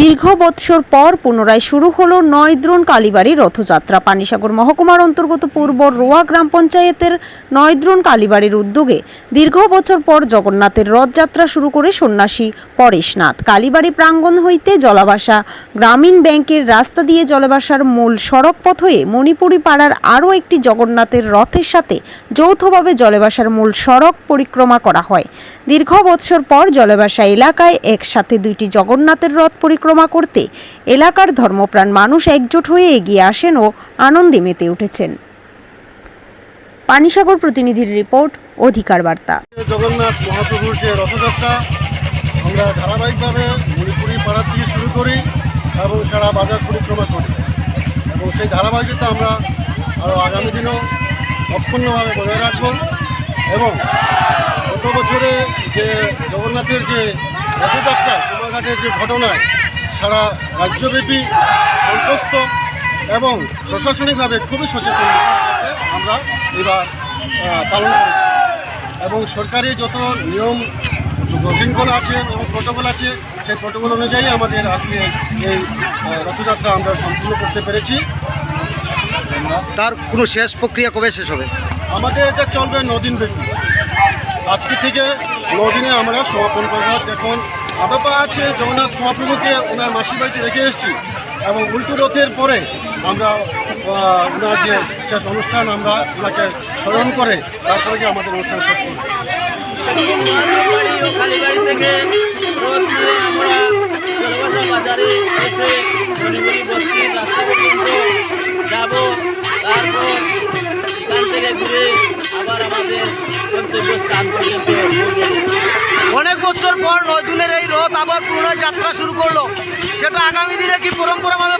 দীর্ঘ বৎসর পর পুনরায় শুরু হলো নয়দ্রোণ কালীবাড়ি রথযাত্রা। পানিসাগর মহকুমার অন্তর্গত পূর্ব রোয়া গ্রাম পঞ্চায়েতের নয়দ্রোণ কালীবাড়ির উদ্যোগে দীর্ঘ বছর পর জগন্নাথের রথযাত্রা শুরু করে সন্ন্যাসী পরেশনাথ। কালীবাড়ি প্রাঙ্গণ হইতে জলাবাসা গ্রামীণ ব্যাংকের রাস্তা দিয়ে জলাবাসার মূল সড়ক পথ হয়ে মণিপুরি পাড়ার আরও একটি জগন্নাথের রথের সাথে যৌথভাবে জলেবাসার মূল সড়ক পরিক্রমা করা হয়। দীর্ঘ বৎসর পর জলেবাসা এলাকায় একসাথে দুইটি জগন্নাথের রথ পরিক্রমা করতে এলাকার ধর্মপ্রাণ মানুষ একজোট হয়ে এগিয়ে আসেন ও আনন্দে মেতে উঠেছেন। পানিসাগর প্রতিনিধির রিপোর্ট, অধিকার বার্তা। জগন্নাথ মহাপ্রভুর যে রথযাত্রা, আমরা ধারাবাহিকভাবে মণিপুরি পাড়া থেকে শুরু করি এবং সারা বাজার পরিক্রমা করি। এবং সেই ধারাবাহিকতা আমরা আরও আগামী দিনেও অক্ষুণ্ণভাবে বজায় রাখব এবং গত বছরে যে জগন্নাথের যে রথযাত্রা কুমাঘাটের যে ঘটনায় সারা রাজ্যব্যাপী সন্তুষ্ট এবং প্রশাসনিকভাবে খুবই সচেতন আমরা এবার পালন করেছি। এবং সরকারি যত নিয়ম শৃঙ্খলা আছে এবং প্রোটোকল আছে সেই প্রোটোকল অনুযায়ী আমাদের আজকে এই রথযাত্রা আমরা সম্পূর্ণ করতে পেরেছি। তার কোনো শেষ প্রক্রিয়া কবে শেষ হবে? আমাদের এটা চলবে নদিন ব্যাপী। আজকে থেকে নদিনে আমরা সমাপন করব। দেখুন আপাতত আছে, জগন্নাথ মহাপ্রভুকে ওনার মাসির বাড়িতে রেখে এসেছি এবং উল্টো রথের পরে আমরা ওনার যে শেষ অনুষ্ঠান, আমরা ওনাকে স্মরণ করে তারপরে গিয়ে আমাদের অনুষ্ঠান শেষ যাব, তারপর থেকে ঘুরে আবার আমাদের গন্তব্য স্থান পর্যন্ত। অনেক বছর পর নয়দিনের এই রথ আবার পুনরায় যাত্রা শুরু করল। সেটা আগামী দিনে কি পরম্পরাভাবে